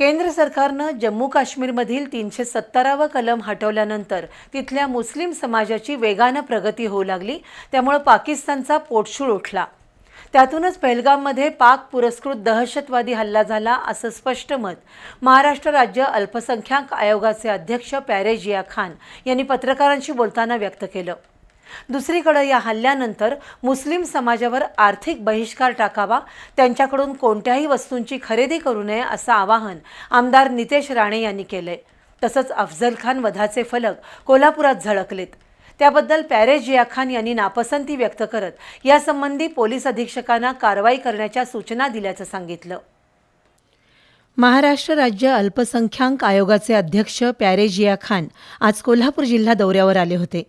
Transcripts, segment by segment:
केंद्र सरकारनं जम्मू काश्मीरमधील तीनशे सत्तरावं कलम हटवल्यानंतर तिथल्या मुस्लिम समाजाची वेगानं प्रगती होऊ लागली त्यामुळं पाकिस्तानचा पोटशूळ उठला. त्यातूनच पहलगाममध्ये पाक पुरस्कृत दहशतवादी हल्ला झाला असं स्पष्ट मत महाराष्ट्र राज्य अल्पसंख्याक आयोगाचे अध्यक्ष पॅरेजिया खान यांनी पत्रकारांशी बोलताना व्यक्त केलं. दुसरीकडे या हल्ल्यानंतर मुस्लिम समाजावर आर्थिक बहिष्कार टाकावा त्यांच्याकडून कोणत्याही वस्तूंची खरेदी करू नये असं आवाहन आमदार नितेश राणे यांनी केलंय. तसंच अफजल खान वधाचे फलक कोल्हापुरात झळकलेत. त्याबद्दल प्यारे जिया खान यांनी नापसंती व्यक्त करत यासंबंधी पोलीस अधीक्षकांना कारवाई करण्याच्या सूचना दिल्याचं सांगितलं. महाराष्ट्र राज्य अल्पसंख्याक आयोगाचे अध्यक्ष पॅरेजिया खान आज कोल्हापूर जिल्हा दौऱ्यावर आले होते.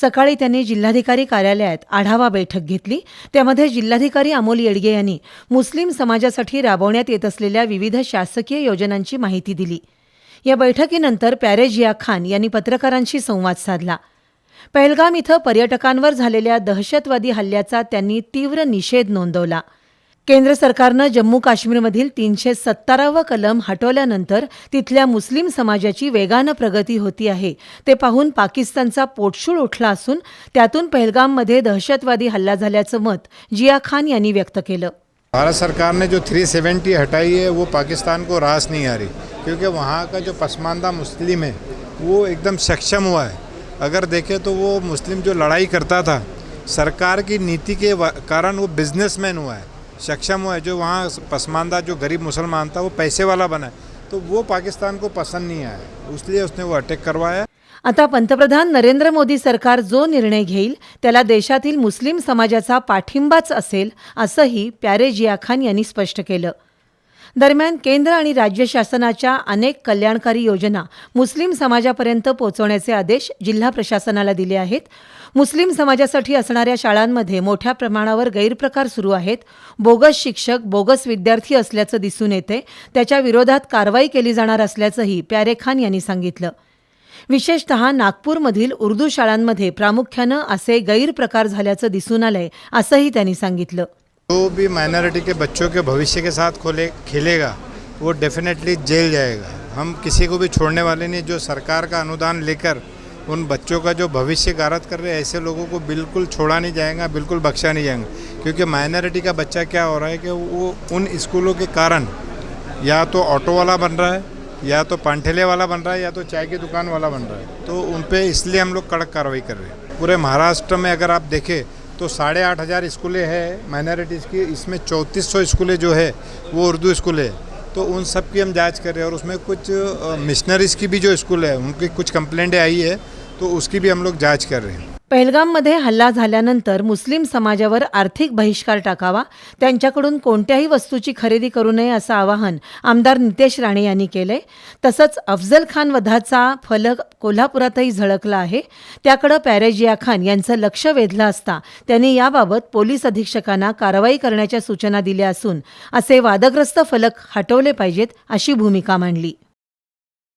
सकाळी त्यांनी जिल्हाधिकारी कार्यालयात आढावा बैठक घेतली. त्यामध्ये जिल्हाधिकारी अमोल येडगे यांनी मुस्लिम समाजासाठी राबवण्यात येत असलेल्या विविध शासकीय योजनांची माहिती दिली. या बैठकीनंतर पॅरेजिया खान यांनी पत्रकारांशी संवाद साधला. पहलगाम इथं पर्यटकांवर झालेल्या दहशतवादी हल्ल्याचा त्यांनी तीव्र निषेध नोंदवला. केंद्र सरकारनं जम्मू काश्मीरमधील तीनशे सत्तारावं कलम हटवल्यानंतर तिथल्या मुस्लिम समाजाची वेगानं प्रगती होती आहे. ते पाहून पाकिस्तानचा पोटशूळ उठला असून त्यातून पहलगाममध्ये दहशतवादी हल्ला झाल्याचं मत जिया खान यांनी व्यक्त केलं. भारत सरकार ने जो 370 हटाई है वो पाकिस्तान को रास नहीं आ रही. क्योंकि वहाँ का जो पसमानदा मुस्लिम है वो एकदम सक्षम हुआ है. अगर देखें तो वो मुस्लिम जो लड़ाई करता था सरकार की नीति के कारण वो बिजनेसमैन हुआ है. सक्षम हुआ है जो वहाँ पसमानदा जो गरीब मुसलमान था वो पैसे वाला बना। है तो वो पाकिस्तान को पसंद नहीं आया। इसलिए उसने वो अटैक करवाया। आता पंतप्रधान नरेंद्र मोदी सरकार जो निर्णय घेईल त्याला देशातील मुस्लिम समाजाचा पाठिंबाच असेल असंही प्यारे जिया खान यांनी स्पष्ट केलं. दरम्यान केंद्र आणि राज्य शासनाच्या अनेक कल्याणकारी योजना मुस्लिम समाजापर्यंत पोहोचवण्याचे आदेश जिल्हा प्रशासनाला दिले आहेत. मुस्लिम समाजासाठी असणाऱ्या शाळांमध्ये मोठ्या प्रमाणावर गैरप्रकार सुरू आहेत. बोगस शिक्षक बोगस विद्यार्थी असल्याचं दिसून येते. त्याच्या विरोधात कारवाई केली जाणार असल्याचंही प्यारे खान यांनी सांगितलं. विशेषतः नागपूरमधील उर्दू शाळांमध्ये प्रामुख्यानं असे गैरप्रकार झाल्याचं दिसून आलंय असंही त्यांनी सांगितलं. जो भी माइनॉरिटी के बच्चों के भविष्य के साथ खोले, खेलेगा, वो डेफिनेटली जेल जाएगा। हम किसी को भी छोड़ने वाले नहीं, जो सरकार का अनुदान लेकर उन बच्चों का जो भविष्य गारत कर रहे हैं, ऐसे लोगों को बिल्कुल छोड़ा नहीं जाएगा, बिल्कुल बख्शा नहीं जाएगा। क्योंकि माइनॉरिटी का बच्चा क्या हो रहा है कि वो उन स्कूलों के कारण या तो ऑटो वाला बन रहा है, या तो पांठेले वाला बन रहा है, या तो चाय की दुकान वाला बन रहा है। तो उन पर इसलिए हम लोग कड़क कार्रवाई कर रहे हैं। पूरे महाराष्ट्र में अगर आप देखें तो साढ़े आठ हज़ार स्कूलें हैं माइनॉरिटीज़ की। इसमें चौंतीस सौ स्कूलें जो है, वो उर्दू स्कूल है। तो उन सब की हम जाँच कर रहे हैं और उसमें कुछ मिशनरीज़ की भी जो स्कूल है, उनकी कुछ कंप्लेंटें आई है तो उसकी भी हम लोग जाँच कर रहे हैं। पहलगाममध्ये हल्ला झाल्यानंतर मुस्लिम समाजावर आर्थिक बहिष्कार टाकावा त्यांच्याकडून कोणत्याही वस्तूची खरेदी करू नये असं आवाहन आमदार नितेश राणे यांनी केलंय. तसंच अफजल खान वधाचा फलक कोल्हापुरातही झळकला आहे. त्याकडे पॅरेजिया खान यांचं लक्ष वेधलं असता त्यांनी याबाबत पोलीस अधीक्षकांना कारवाई करण्याच्या सूचना दिल्या असून असे वादग्रस्त फलक हटवले पाहिजेत अशी भूमिका मांडली.